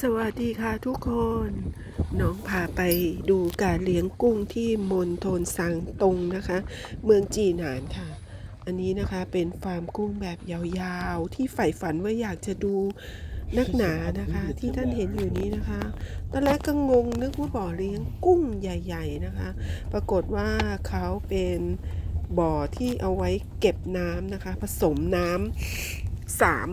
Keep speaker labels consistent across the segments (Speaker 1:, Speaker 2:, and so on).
Speaker 1: สวัสดีค่ะทุกคน น้องพาไปดูการเลี้ยงกุ้งที่มณฑลซางตงนะคะ เมืองจีหนานค่ะ อันนี้นะคะเป็นฟาร์มกุ้งแบบยาวๆ ที่ใฝ่ฝันว่าอยากจะดูนักหนานะคะ ที่ท่านเห็นอยู่นี้นะคะ ตอนแรกก็งงนึกว่าบ่อเลี้ยงกุ้งใหญ่ ๆนะคะ ปรากฏว่าเขาเป็นบ่อที่เอาไว้เก็บน้ำนะคะ ผสมน้ำสาม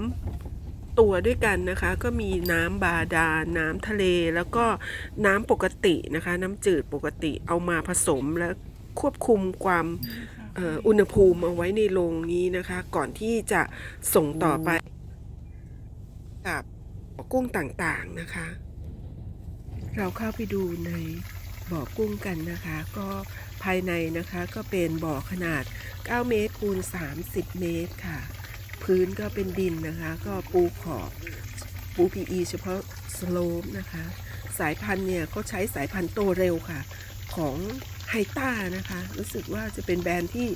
Speaker 1: ตัวด้วยกันนะคะ ก็มีน้ำบาดาลน้ำทะเล แล้วก็น้ำปกตินะคะ น้ำจืดปกติเอามาผสมและควบคุมความเอ่ออุณหภูมิเอาไว้ในโรงนี้นะคะ ก่อนที่จะส่งต่อไปกับกุ้งต่างๆนะคะ เราเข้าไปดูในบ่อกุ้งกันนะคะ ก็ภายในนะคะก็เป็นบ่อขนาด 9 เมตรคูณ 30 เมตรค่ะ พื้นก็เป็นดินนะคะ ก็ปูขอบปู PE เฉพาะสโลปนะคะ สายพันธุ์เนี่ยก็ใช้สายพันธุ์โตเร็วค่ะ ของไฮต้านะคะ รู้สึกว่าจะเป็นแบรนด์ที่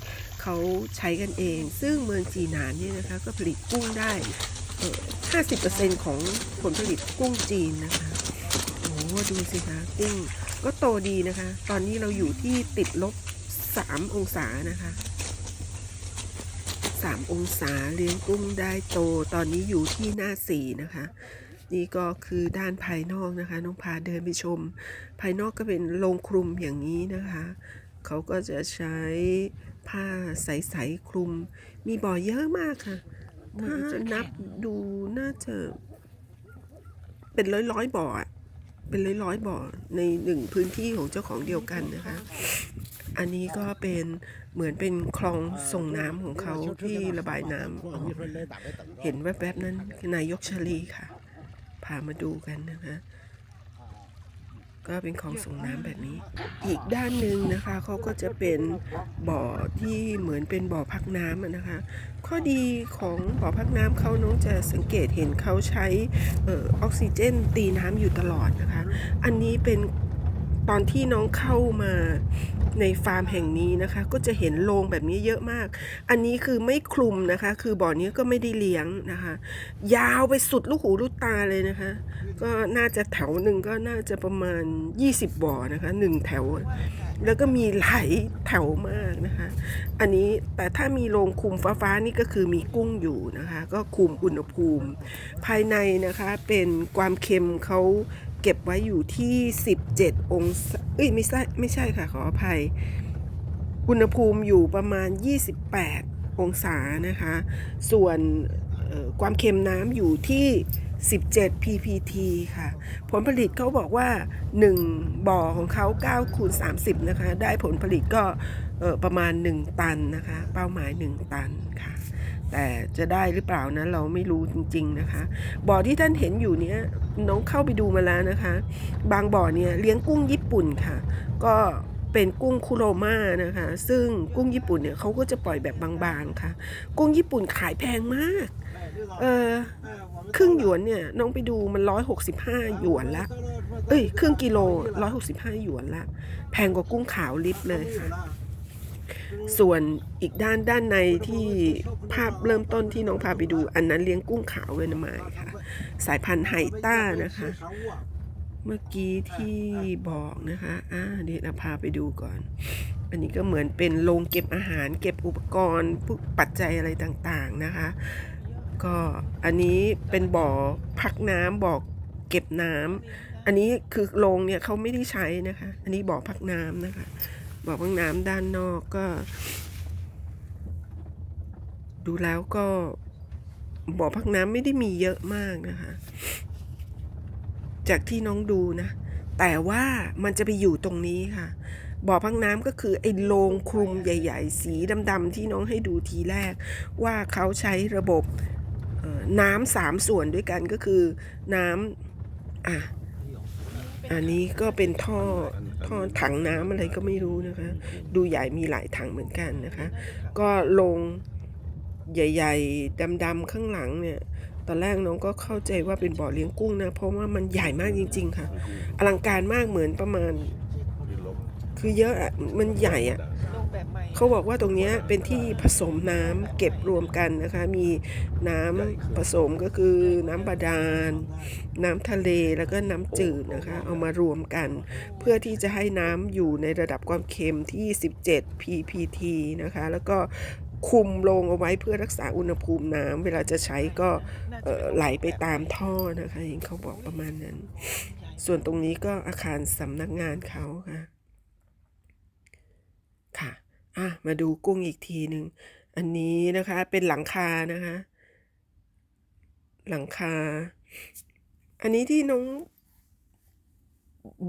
Speaker 1: เขาใช้กันเอง ซึ่งเมืองจีนานนี่นะคะ ก็ผลิตกุ้งได้เอ่อ50%ของผลผลิตกุ้งจีนนะคะโอ้ดูสิคะกุ้งก็โตดีนะคะ ตอนนี้เราอยู่ที่ติดลบ 3 องศานะคะ 3 องศาเลี้ยงกุ้งได้โตตอนนี้อยู่ที่หน้าสี่นะคะ นี่ก็คือด้านภายนอกนะคะ น้องพาเดินไปชม ภายนอกก็เป็นโรงคลุมอย่างนี้นะคะ เขาก็จะใช้ผ้าใสๆคลุม มีบ่อเยอะมากค่ะถ้านับดูน่าจะ เป็นร้อยร้อยบ่อเป็นร้อยร้อยบ่อในหนึ่งพื้นที่ของเจ้าของเดียวกันนะคะ อันนี้ก็เป็นเหมือนเป็นคลองส่งน้ำของเขาที่ระบายน้ำออกมาเห็นแวบๆนั้นคือนายกชลีค่ะพามาดูกันนะคะ ก็เป็นคลองส่งน้ำแบบนี้ อีกด้านหนึ่งนะคะเขาก็จะเป็นบ่อที่เหมือนเป็นบ่อพักน้ำนะคะ ข้อดีของบ่อพักน้ำเขาน้องจะสังเกตเห็นเขาใช้ออออกซิเจนตีน้ำอยู่ตลอดนะคะ อันนี้เป็น ตอนที่น้องเข้ามาในฟาร์มแห่งนี้นะคะ ก็จะเห็นโรงแบบนี้เยอะมาก อันนี้คือไม่คลุมนะคะ คือบ่อนี้ก็ไม่ได้เลี้ยงนะคะ ยาวไปสุดลูกหูลูกตาเลยนะคะ ก็น่าจะแถวหนึ่งก็น่าจะประมาณ 20 บ่อนะคะหนึ่งแถว แล้วก็มีหลายแถวมากนะคะ อันนี้แต่ถ้ามีโรงคุมฟ้าฟ้าๆนี่ก็คือมีกุ้งอยู่นะคะ ก็คุมอุณหภูมิ ภายในนะคะเป็นความเค็มเขา ก็บไว้อยู่ที่ 17 องศาเอ้ยไม่ใช่ไม่ใช่ค่ะขออภัย อุณหภูมิอยู่ประมาณ 28 องศานะคะ ส่วนความเค็มน้ำอยู่ที่ 17 ppt ค่ะ ผลผลิตเขาบอกว่า 1 บ่อของเขา9คูณ30 นะคะ ได้ผลผลิตก็ประมาณ 1 ตันนะคะ เป้าหมาย 1 ตันค่ะ แต่จะได้หรือเปล่านะเราไม่รู้จริง ๆนะคะ บ่อที่ท่านเห็นอยู่เนี้ยน้องเข้าไปดูมาแล้วนะคะ บางบ่อเนี่ยเลี้ยงกุ้งญี่ปุ่นค่ะ ก็เป็นกุ้งคุโรมานะคะ ซึ่งกุ้งญี่ปุ่นเนี่ยเขาก็จะปล่อยแบบบางๆค่ะ กุ้งญี่ปุ่นขายแพงมากเออครึ่งหยวนเนี่ยน้องไปดูมันร้อยหกสิบห้าหยวนละเอ้ยครึ่งกิโลร้อยหกสิบห้าหยวนละ แพงกว่ากุ้งขาวลิบเลยค่ะ ส่วนอีกด้านด้านในที่ภาพเริ่มต้นที่น้องพาไปดู อันนั้นเลี้ยงกุ้งขาวเวนามายค่ะ สายพันธุ์ไฮต้านะคะ เมื่อกี้ที่บอกนะคะอ่าเดี๋ยวเราพาไปดูก่อน อันนี้ก็เหมือนเป็นโรงเก็บอาหาร เก็บอุปกรณ์พวกปัจจัยอะไรต่างๆนะคะ ก็อันนี้เป็นบ่อพักน้ำบ่อเก็บน้ำอันนี้คือโรงเนี่ยเขาไม่ได้ใช้นะคะ อันนี้บ่อพักน้ำนะคะ บ่อพักน้ำด้านนอกก็ ดูแล้วก็บ่อพักน้ำไม่ได้มีเยอะมากนะคะ จากที่น้องดูนะ แต่ว่ามันจะไปอยู่ตรงนี้ค่ะ บ่อพักน้ำก็คือไอ้โรงคลุมใหญ่ ๆ สีดำๆที่น้องให้ดูทีแรก ว่าเขาใช้ระบบน้ำสามส่วนด้วยกันก็คือน้ำอะ อันนี้ก็เป็นท่อท่อถังน้ำอะไรก็ไม่รู้นะคะ ดูใหญ่มีหลายถังเหมือนกันนะคะ ก็ลงใหญ่ๆดำๆข้างหลังเนี่ยตอนแรกน้องก็เข้าใจว่าเป็นบ่อเลี้ยงกุ้งนะ เพราะว่ามันใหญ่มากจริง ๆ ค่ะ อลังการมากเหมือนประมาณ คือเยอะอะมันใหญ่อะ เขาบอกว่าตรงเนี้ยเป็นที่ผสมน้ำเก็บรวมกันนะคะ มีน้ำผสมก็คือน้ำบาดาล น้ำทะเลแล้วก็น้ำจืดนะคะ เอามารวมกัน เพื่อที่จะให้น้ำอยู่ในระดับความเค็มที่ 17 ppt นะคะ แล้วก็คุมลงเอาไว้เพื่อรักษาอุณหภูมิน้ำเวลาจะใช้ก็เอ่อไหลไปตามท่อนะคะเห็นเขาบอกประมาณนั้น ส่วนตรงนี้ก็อาคารสำนักงานเขาค่ะค่ะ อะมาดูกุ้งอีกทีหนึ่งอันนี้นะคะเป็นหลังคานะคะ หลังคา อันนี้ที่น้อง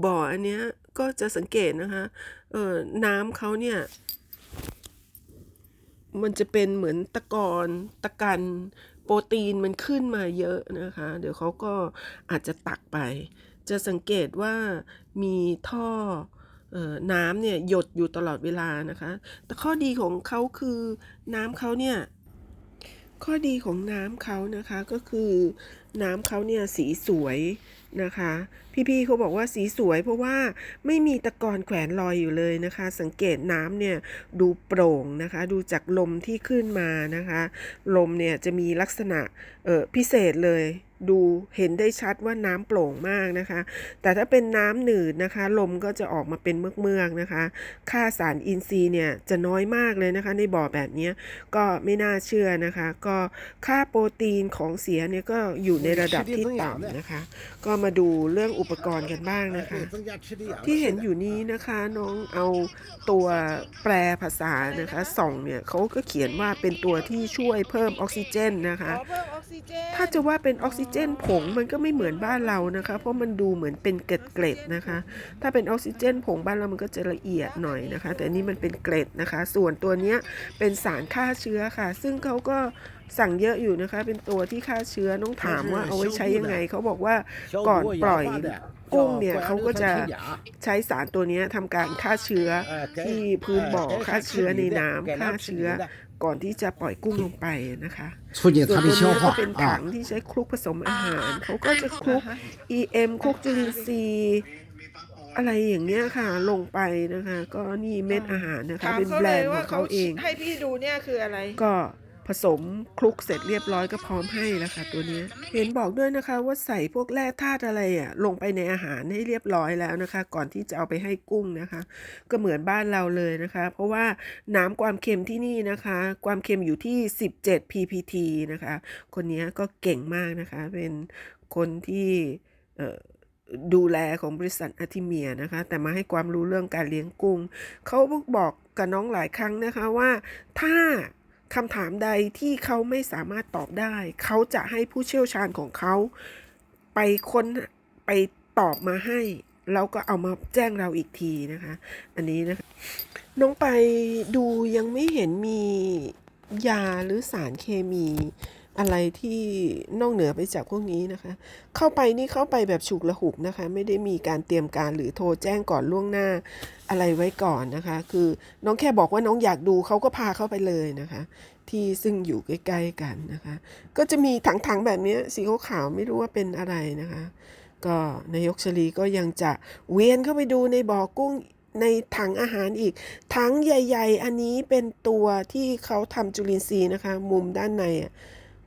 Speaker 1: บ่ออันเนี้ยก็จะสังเกตนะคะ เออน้ำเขาเนี่ย มันจะเป็นเหมือนตะกอนตะกันโปรตีนมันขึ้นมาเยอะนะคะ เดี๋ยวเขาก็อาจจะตักไป จะสังเกตว่ามีท่อเอ่อ น้ำเนี่ยหยดอยู่ตลอดเวลานะคะ แต่ข้อดีของเขาคือน้ำเขาเนี่ยข้อดีของน้ำเขานะคะก็คือน้ำเขาเนี่ยสีสวยนะคะ พี่ๆเขาบอกว่าสีสวย เพราะว่าไม่มีตะกอนแขวนลอยอยู่เลยนะคะ สังเกตน้ำเนี่ยดูโปร่งนะคะ ดูจากลมที่ขึ้นมานะคะ ลมเนี่ยจะมีลักษณะออพิเศษเลย ดูเห็นได้ชัดว่าน้ำโปร่งมากนะคะ แต่ถ้าเป็นน้ำหนืดนะคะ ลมก็จะออกมาเป็นเมือกๆนะคะ ค่าสารอินทรีย์เนี่ยจะน้อยมากเลยนะคะ ในบ่อแบบนี้ก็ไม่น่าเชื่อนะคะ ก็ค่าโปรตีนของเสียเนี่ยก็อยู่ในระดับที่ต่ำนะคะ ก็มาดูเรื่องอุปกรณ์กันบ้างนะคะ ที่เห็นอยู่นี้นะคะน้องเอาตัวแปรภาษานะคะส่องเนี่ยเขาก็เขียนว่าเป็นตัวที่ช่วยเพิ่มออกซิเจนนะคะ ถ้าจะว่าเป็นออกซิเจนผงมันก็ไม่เหมือนบ้านเรานะคะ เพราะมันดูเหมือนเป็นเกล็ดเกล็ดนะคะ ถ้าเป็นออกซิเจนผงบ้านเรามันก็จะละเอียดหน่อยนะคะ แต่นี่มันเป็นเกล็ดนะคะ ส่วนตัวนี้เป็นสารฆ่าเชื้อค่ะ ซึ่งเขาก็สั่งเยอะอยู่นะคะ เป็นตัวที่ฆ่าเชื้อต้องถามว่าเอาไว้ใช้ยังไงเขาบอกว่าก่อนปล่อยกุ้งเนี่ยเขาก็จะใช้สารตัวนี้ทำการฆ่าเชื้อที่พื้นบ่อฆ่าเชื้อในน้ำฆ่าเชื้อ ก่อนที่จะปล่อยกุ้งลงไปนะคะ ส่วน
Speaker 2: ใหญ่ทำใน
Speaker 1: ตัว
Speaker 2: เนี้
Speaker 1: ช่
Speaker 2: อก็
Speaker 1: เป็นถังที่ใช้คลุกผสมอาหาร เขาก็จะคลุก EM คลุกจุลินทรีย์อะไรอย่างเงี้ยค่ะ ลงไปนะคะ ก็นี่เม็ดอาหารนะคะเป็น
Speaker 3: เขา
Speaker 1: แบร
Speaker 3: เล
Speaker 1: นยด์ข
Speaker 3: ว่
Speaker 1: องาเขาเอง
Speaker 3: ให้พี่ดูเนี่ยคืออะไร
Speaker 1: ก็ ผสมคลุกเสร็จเรียบร้อยก็พร้อมให้แล้วค่ะตัวนี้เห็นบอกด้วยนะคะว่าใส่พวกแร่ธาตุอะไรอะลงไปในอาหารให้เรียบร้อยแล้วนะคะ ก่อนที่จะเอาไปให้กุ้งนะคะ ก็เหมือนบ้านเราเลยนะคะ เพราะว่าน้ำความเค็มที่นี่นะคะ ความเค็มอยู่ที่ 17 ppt นะคะ คนนี้ก็เก่งมากนะคะ เป็นคนที่เอ่อดูแลของบริษัทอาทิเมียนะคะ แต่มาให้ความรู้เรื่องการเลี้ยงกุ้งเขาบอกกับน้องหลายครั้งนะคะว่าถ้า คำถามใดที่เขาไม่สามารถตอบได้ เขาจะให้ผู้เชี่ยวชาญของเขา ไปค้นไปตอบมาให้ แล้วก็เอามาแจ้งเราอีกทีนะคะ อันนี้นะคะ น้องไปดูยังไม่เห็นมียาหรือสารเคมี อะไรที่นอกเหนือไปจากพวกนี้นะคะ เข้าไปนี่เข้าไปแบบฉุกละหุกนะคะ ไม่ได้มีการเตรียมการหรือโทรแจ้งก่อนล่วงหน้าอะไรไว้ก่อนนะคะ คือน้องแค่บอกว่าน้องอยากดูเขาก็พาเข้าไปเลยนะคะ ที่ซึ่งอยู่ใกล้ๆกันนะคะ ก็จะมีถังๆแบบนี้สีขาวๆไม่รู้ว่าเป็นอะไรนะคะ ก็นายกชลีก็ยังจะเวียนเข้าไปดูในบ่อกุ้งในถังอาหารอีก ถังใหญ่ ๆ อันนี้เป็นตัวที่เขาทำจุลินทรีย์นะคะ มุมด้านในอะ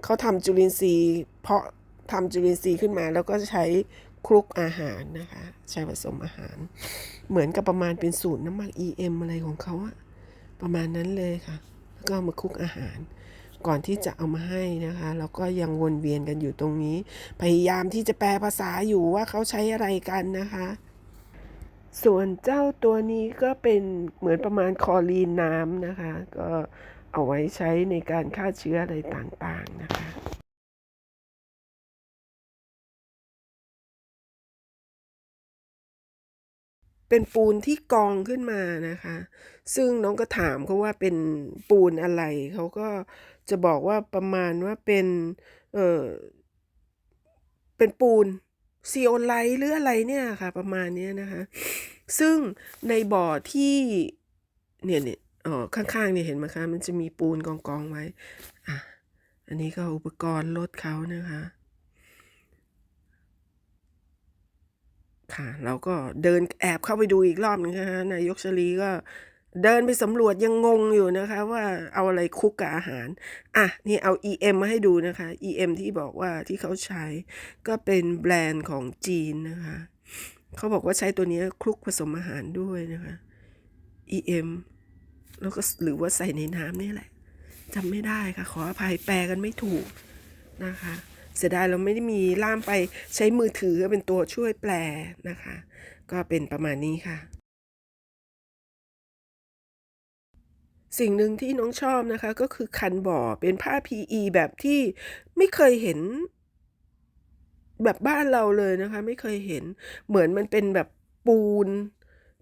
Speaker 1: เขาทำจุลินทรีย์เพาะทำจุลินทรีย์ขึ้นมา แล้วก็ใช้คลุกอาหารนะคะ ใช้ผสมอาหาร เหมือนกับประมาณเป็นสูตรน้ำมัน EM อะไรของเขาอะประมาณนั้นเลยค่ะ แล้วก็ามาคลุกอาหาร ก่อนที่จะเอามาให้นะคะ แล้วก็ยังวนเวียนกันอยู่ตรงนี้ พยายามที่จะแปลภาษาอยู่ว่าเขาใช้อะไรกันนะคะ ส่วนเจ้าตัวนี้ก็เป็นเหมือนประมาณคอรีนน้ำนะคะ ก็ เอาไว้ใช้ในการฆ่าเชื้ออะไรต่างๆนะคะเป็นปูนที่กองขึ้นมานะคะ ซึ่งน้องก็ถามเขาว่าเป็นปูนอะไร เขาก็จะบอกว่าประมาณว่าเป็น เออเป็นปูนซีโอไลท์หรืออะไรเนี่ยค่ะ ประมาณนี้นะคะ ซึ่งในบ่อที่เนี่ยเนี่ย อ๋อข้างๆเนี่ยเห็นไหมคะ มันจะมีปูนกองกองๆไว้ อะ อันนี้ก็อุปกรณ์รถเขานะคะ ค่ะ เราก็เดินแอบเข้าไปดูอีกรอบนึงนะคะนายกชลีก็เดินไปสำรวจยังงงอยู่นะคะ ว่าเอาอะไรคลุกกับอาหาร อะ นี่เอา EM มาให้ดูนะคะ EM ที่บอกว่าที่เขาใช้ก็เป็นแบรนด์ของจีนนะคะ เขาบอกว่าใช้ตัวนี้คลุกผสมอาหารด้วยนะคะ EM แล้วก็หรือว่าใส่ในน้ำนี่แหละจำไม่ได้ค่ะ ขออภัยแปลกันไม่ถูกนะคะ เสียดายเราไม่ได้มีล่ามไปใช้มือถือเป็นตัวช่วยแปลนะคะ ก็เป็นประมาณนี้ค่ะ สิ่งหนึ่งที่น้องชอบนะคะ ก็คือคันบ่อเป็นผ้า PE แบบที่ไม่เคยเห็นแบบบ้านเราเลยนะคะ ไม่เคยเห็นเหมือนมันเป็นแบบปูน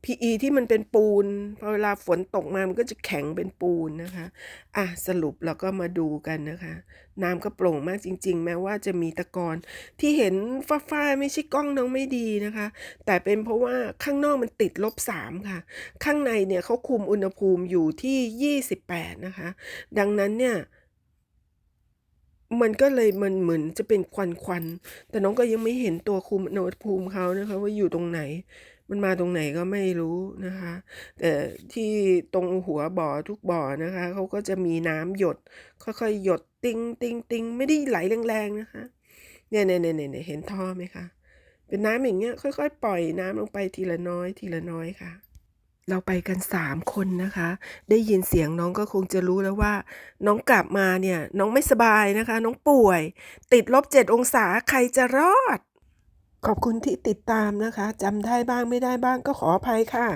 Speaker 1: PE ที่มันเป็นปูนพอเวลาฝนตกมามันก็จะแข็งเป็นปูนนะคะ อะสรุปเราก็มาดูกันนะคะ น้ำก็โปร่งมากจริง ๆ แม้ว่าจะมีตะกอนที่เห็นฟ้าๆไม่ใช่กล้องน้องไม่ดีนะคะ แต่เป็นเพราะว่าข้างนอกมันติดลบสามค่ะ ข้างในเนี่ยเขาคุมอุณหภูมิอยู่ที่ 28 นะคะ ดังนั้นเนี่ยมันก็เลยมันเหมือนจะเป็นควันควันๆแต่น้องก็ยังไม่เห็นตัวคุมอุณหภูมิเขานะคะ ว่าอยู่ตรงไหน มันมาตรงไหนก็ไม่รู้นะคะ แต่ที่ตรงหัวบ่อทุกบ่อนะคะเขาก็จะมีน้ำหยด ค่อยๆหยดติงติงติงไม่ได้ไหลแรงๆนะคะเนี่ยเนี่ยเนี่ยเนี่ยเห็นท่อไหมคะเป็นน้ำอย่างเงี้ยค่อยๆ ปล่อยน้ำลงไปทีละน้อย ทีละน้อยค่ะ เราไปกันสามคนนะคะ ได้ยินเสียงน้องก็คงจะรู้แล้วว่า น้องกลับมาเนี่ย น้องไม่สบายนะคะ น้องป่วย ติดลบเจ็ดองศาใครจะรอด ขอบคุณที่ติดตามนะคะจำได้บ้างไม่ได้บ้างก็ขออภัยค่ะ